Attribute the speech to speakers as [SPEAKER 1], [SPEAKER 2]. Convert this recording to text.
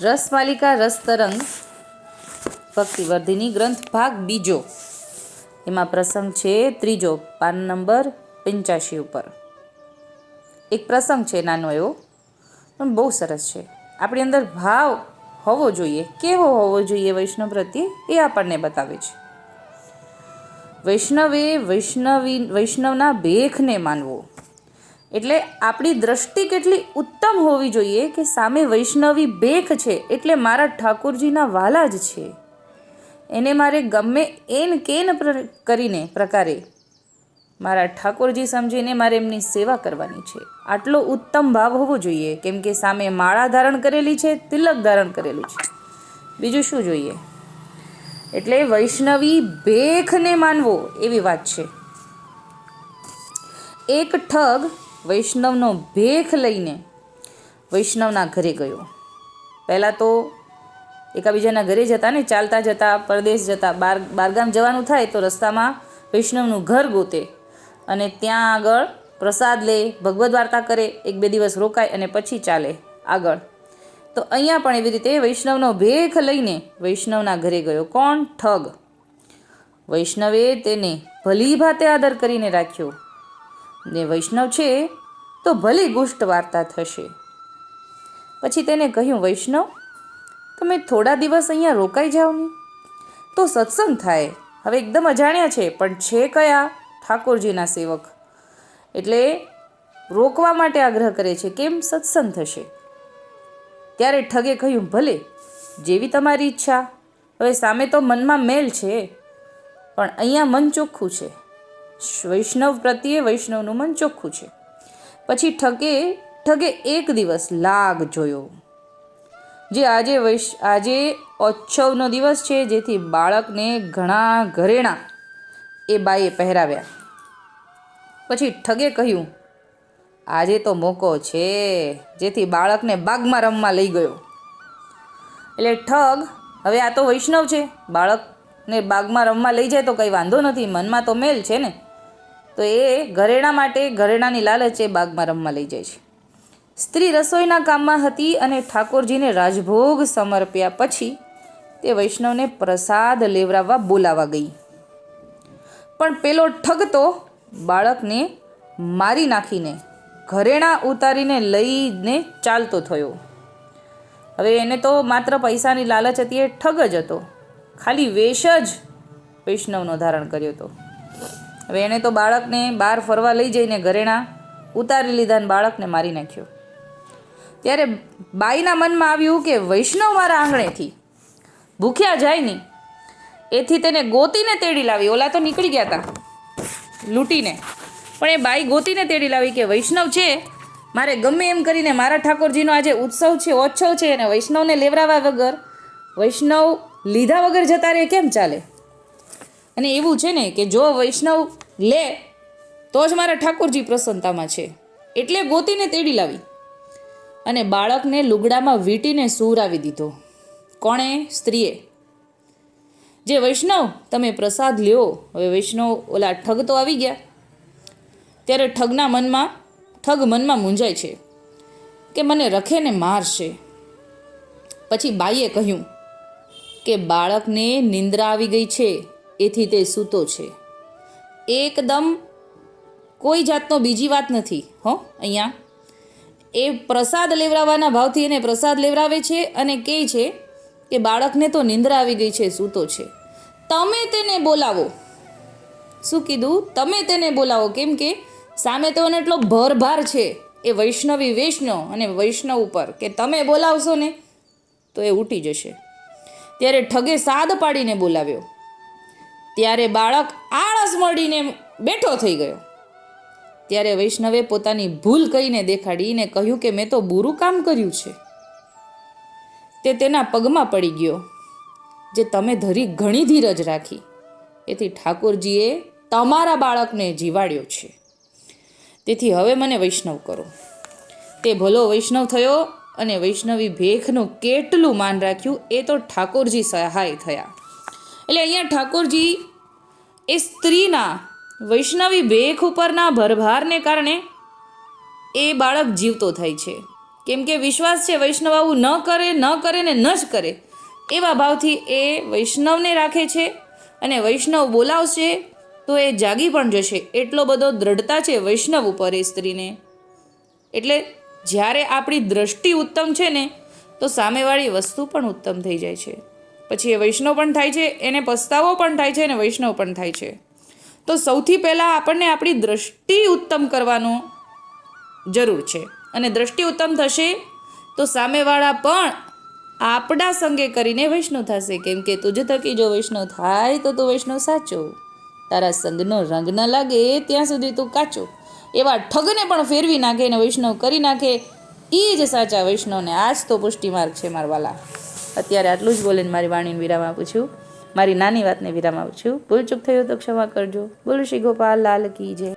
[SPEAKER 1] રસમાલિકા રસતરંગ ભક્તિવર્ધિની ગ્રંથ ભાગ બીજો. એમાં પ્રસંગ છે ત્રીજો, પાન નંબર પંચ્યાસી ઉપર. એક પ્રસંગ છે નાનો એવો, પણ બહુ સરસ છે. આપણી અંદર ભાવ હોવો જોઈએ. કેવો હોવો જોઈએ વૈષ્ણવ પ્રત્યે? એ આપણને બતાવે છે. વૈષ્ણવે વૈષ્ણવી, વૈષ્ણવના ભેખને માનવો. એટલે આપણી દ્રષ્ટિ કેટલી ઉત્તમ હોવી જોઈએ કે સામે વૈષ્ણવી ભેખ છે એટલે મારા ઠાકોરજીના વાલા જ છે. એને મારે ગમે એન કેન કરીને પ્રકારે મારા ઠાકોરજી સમજીને મારે એમની સેવા કરવાની છે. આટલો ઉત્તમ ભાવ હોવો જોઈએ, કેમ કે સામે માળા ધારણ કરેલી છે, તિલક ધારણ કરેલું છે. બીજું શું જોઈએ? એટલે વૈષ્ણવી ભેખને માનવો એવી વાત છે. એક ઠગ વૈષ્ણવનો ભેખ લઈને વૈષ્ણવના ઘરે ગયો. પહેલાં તો એકાબીજાના ઘરે જતા ને ચાલતા જતા, પરદેશ જતા, બાર, બારગામ જવાનું થાય તો રસ્તામાં વૈષ્ણવનું ઘર ગોતે અને ત્યાં આગળ પ્રસાદ લે, ભગવદ્ વાર્તા કરે, એક બે દિવસ રોકાય અને પછી ચાલે આગળ. તો અહીંયા પણ એવી રીતે વૈષ્ણવનો ભેખ લઈને વૈષ્ણવના ઘરે ગયો. કોણ? ઠગ. વૈષ્ણવે તેને ભલી ભાતે આદર કરીને રાખ્યો. ને વૈષ્ણવ છે, તો ભલે ગુષ્ટ વાર્તા થશે. પછી તેને કહ્યું, વૈષ્ણવ, તમે થોડા દિવસ અહીંયા રોકાઈ જાઓ ને. તો સત્સંગ થાય. હવે એકદમ અજાણ્યા છે, પણ છે કયા? ઠાકોરજીના સેવક. એટલે રોકવા માટે આગ્રહ કરે છે, કેમ સત્સંગ થશે? ત્યારે ઠગે કહ્યું, ભલે, જેવી તમારી ઈચ્છા. હવે સામે તો મનમાં મેલ છે, પણ અહીંયા મન ચોખ્ખું છે. વૈષ્ણવ પ્રત્યે વૈષ્ણવનું મન ચોખ્ખું છે. પછી ઠગે ઠગે એક દિવસ લાગ જોયો. જે આજે વૈશ, આજે ઓચ્છવનો દિવસ છે જેથી બાળકને ઘણા ઘરેણાં એ બાઈએ પહેરાવ્યા. પછી ઠગે કહ્યું, આજે તો મોકો છે જેથી બાળકને બાગમાં રમવા લઈ ગયો. એટલે ઠગ, હવે આ તો વૈષ્ણવ છે. બાળકને બાગમાં રમવા લઈ જાય તો કંઈ વાંધો નથી. મનમાં તો મેલ છે ને. તો એ ઘરેણાં માટે ઘરેણાંની લાલચે બાગમાં રમવા લઈ જાય છે. સ્ત્રી રસોઈના કામમાં હતી અને ઠાકોરજીને રાજભોગ સમર્પ્યા પછી તે વૈષ્ણવને પ્રસાદ લેવરાવવા બોલાવા ગઈ. પણ પેલો ઠગ તો બાળકને મારી નાખીને ઘરેણાં ઉતારીને લઈને ચાલતો થયો. હવે એને તો માત્ર પૈસાની લાલચ હતી, એ ઠગ જ હતો. ખાલી વેશ જ વૈષ્ણવનો ધારણ કર્યો હતો. હવે એણે તો બાળકને બહાર ફરવા લઈ જઈને ઘરેણાં ઉતારી લીધા અને બાળકને મારી નાખ્યો. ત્યારે બાઈના મનમાં આવ્યું કે વૈષ્ણવ મારા આંગણેથી. ભૂખ્યા જાય નહીં એથી તેને ગોતીને તેડી લાવી. ઓલા તો નીકળી ગયા હતા લૂંટીને. પણ એ બાઈ ગોતીને તેડી લાવી કે વૈષ્ણવ છે, મારે ગમે એમ કરીને મારા ઠાકોરજીનો આજે ઉત્સવ છે ઓછવ છે અને વૈષ્ણવને લેવરાવા વગર વૈષ્ણવ લીધા વગર જતા રહે કેમ ચાલે? અને એવું છે ને કે જો વૈષ્ણવ લે, તો જ મારા ઠાકોરજી પ્રસન્નતામાં છે. એટલે ગોતીને તેડી લાવી. અને બાળકને લુગડામાં વીંટીને સુવરાવી દીધો. કોણે? સ્ત્રીએ. જે વૈષ્ણવ, તમે પ્રસાદ લ્યો. હવે વૈષ્ણવ ઓલા ઠગ તો આવી ગયા. ત્યારે ઠગના મનમાં, ઠગ મનમાં મૂંઝાય છે કે મને રખે ને મારશે. પછી બાઈએ કહ્યું કે બાળકને નિંદ્રા આવી ગઈ છે, એથી તે સૂતો છે. એકદમ કોઈ જાતનો બીજી વાત નથી, હો, અહીંયા. એ પ્રસાદ લેવડાવવાના ભાવથી એને પ્રસાદ લેવડાવે છે અને કહે છે કે બાળકને તો નિંદ્રા આવી ગઈ છે, સૂતો છે. તમે તેને બોલાવો. શું કીધું? તમે તેને બોલાવો. કેમ કે સામે તેઓને એટલો ભરભાર છે, એ વૈષ્ણવી વૈષ્ણવ અને વૈષ્ણવ ઉપર, કે તમે બોલાવશો ને તો એ ઉઠી જશે. ત્યારે ઠગે સાદ પાડીને બોલાવ્યો. ત્યારે બાળક આળસ મળીને બેઠો થઈ ગયો. ત્યારે વૈષ્ણવે પોતાની ભૂલ કહીને દેખાડીને કહ્યું કે મેં તો બુરું કામ કર્યું છે. તે તેના પગમાં પડી ગયો, જે તમે ધરી ઘણી ધીરજ રાખી. એથી ઠાકોરજીએ તમારા બાળકને જીવાડ્યો છે. તેથી હવે મને વૈષ્ણવ કરો. તે ભલો વૈષ્ણવ થયો અને વૈષ્ણવી ભેખનું કેટલું માન રાખ્યું એ તો ઠાકોરજી સહાય થયા. એટલે અહીંયા ઠાકોરજી એ સ્ત્રીના વૈષ્ણવી ભેખ ઉપરના ભરભારને કારણે એ બાળક જીવતો થાય છે. કેમ કે વિશ્વાસ છે વૈષ્ણવ આવું ન કરે ન કરે ને ન જ કરે, એવા ભાવથી એ વૈષ્ણવને રાખે છે અને વૈષ્ણવ બોલાવશે તો એ જાગી પણ જશે. એટલો બધો દ્રઢતા છે વૈષ્ણવ ઉપર એ સ્ત્રીને. એટલે જ્યારે આપણી દ્રષ્ટિ ઉત્તમ છે ને, તો સામેવાળી વસ્તુ પણ ઉત્તમ થઈ જાય છે. પછી એ વૈષ્ણવ પણ થાય છે, એને પસ્તાવો પણ થાય છે અને વૈષ્ણવ પણ થાય છે. તો સૌથી પહેલાં આપણને આપણી દ્રષ્ટિ ઉત્તમ કરવાનો જરૂર છે. અને દ્રષ્ટિ ઉત્તમ થશે તો સામેવાળા પણ આપણા સંગે કરીને વૈષ્ણવ થશે. કેમ કે તુજ થકી જો વૈષ્ણવ થાય તો તું વૈષ્ણવ સાચો. તારા સંગનો રંગ ન લાગે ત્યાં સુધી તું કાચો. એવા ઠગને પણ ફેરવી નાખે ને વૈષ્ણવ કરી નાખે. એ જ સાચા વૈષ્ણવને. આ જ તો પુષ્ટિમાર્ગ છે મારવાલા અત્યારે આટલું જ બોલીને મારી વાણીને વિરામ આપું છું. મારી નાની વાતને વિરામ આપું છું. ભૂલ ચૂક થયો તો ક્ષમા કરજો. બોલું શ્રી ગોપાલ, લાલ કી જય.